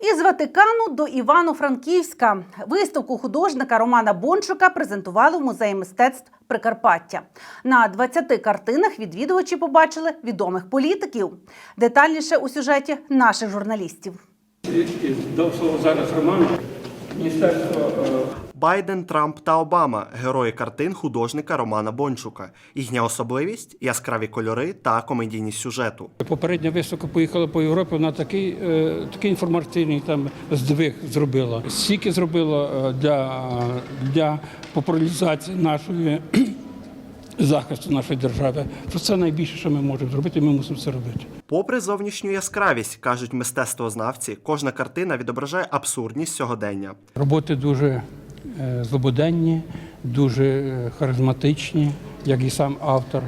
Із Ватикану до Івано-Франківська виставку художника Романа Бончука презентували в музеї мистецтв Прикарпаття. На 20 картинах відвідувачі побачили відомих політиків. Детальніше у сюжеті наших журналістів. І, і дав слово зараз Роману. Міністерство е, Байден, Трамп та Обама герої картин художника Романа Бончука. Їхня особливість яскраві кольори та комедійність сюжету. попередня виставка поїхала по Європі. Вона такий, е, такий інформаційний там здвиг зробила. Стільки зробила е, для, для популяризації нашої захисту нашої держави. Що це найбільше, що ми можемо зробити, ми мусимо це робити. Попри зовнішню яскравість, кажуть мистецтвознавці, кожна картина відображає абсурдність сьогодення. Роботи дуже злободенні, дуже е, харизматичні, як і сам автор,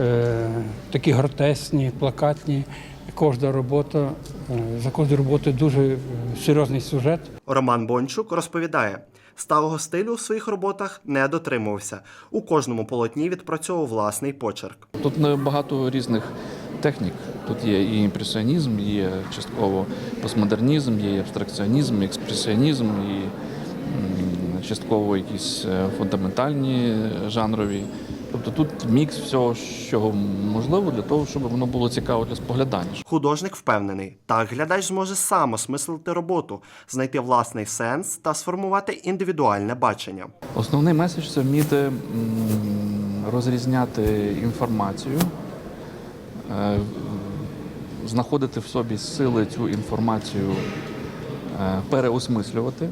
е, такі гротесні, плакатні. Кожна робота, е, за кожною роботою дуже е, серйозний сюжет. Роман Бончук розповідає, сталого стилю у своїх роботах не дотримувався. У кожному полотні відпрацьовував власний почерк. Тут не багато різних технік. Тут є і імпресіонізм, є частково постмодернізм, є і абстракціонізм, і експресіонізм, і частково якісь е, фундаментальні жанрові. Тобто тут мікс всього, що можливо, для того, щоб воно було цікаво для споглядання. Художник впевнений, так глядач зможе сам осмислити роботу, знайти власний сенс та сформувати індивідуальне бачення. Основний меседж це вміти розрізняти інформацію, е, знаходити в собі сили цю інформацію, е, переосмислювати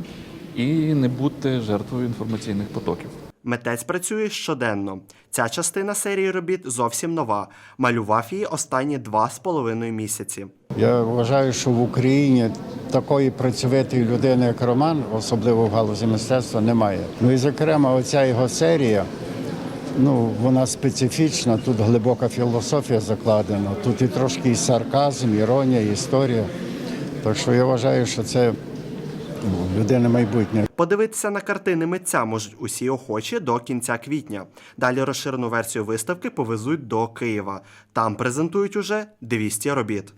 і не бути жертвою інформаційних потоків. Митець працює щоденно. Ця частина серії робіт зовсім нова. Малював її останні два з половиною місяці. Я вважаю, що в Україні такої працьовитої людини, як Роман, особливо в галузі мистецтва, немає. Ну і зокрема, оця його серія, ну вона специфічна. Тут глибока філософія закладена. Тут і трошки і сарказм, іронія, історія. Так що я вважаю, що це ну, людина майбутнє. Подивитися на картини митця можуть усі охочі до кінця квітня. Далі розширену версію виставки повезуть до Києва. Там презентують уже 200 робіт.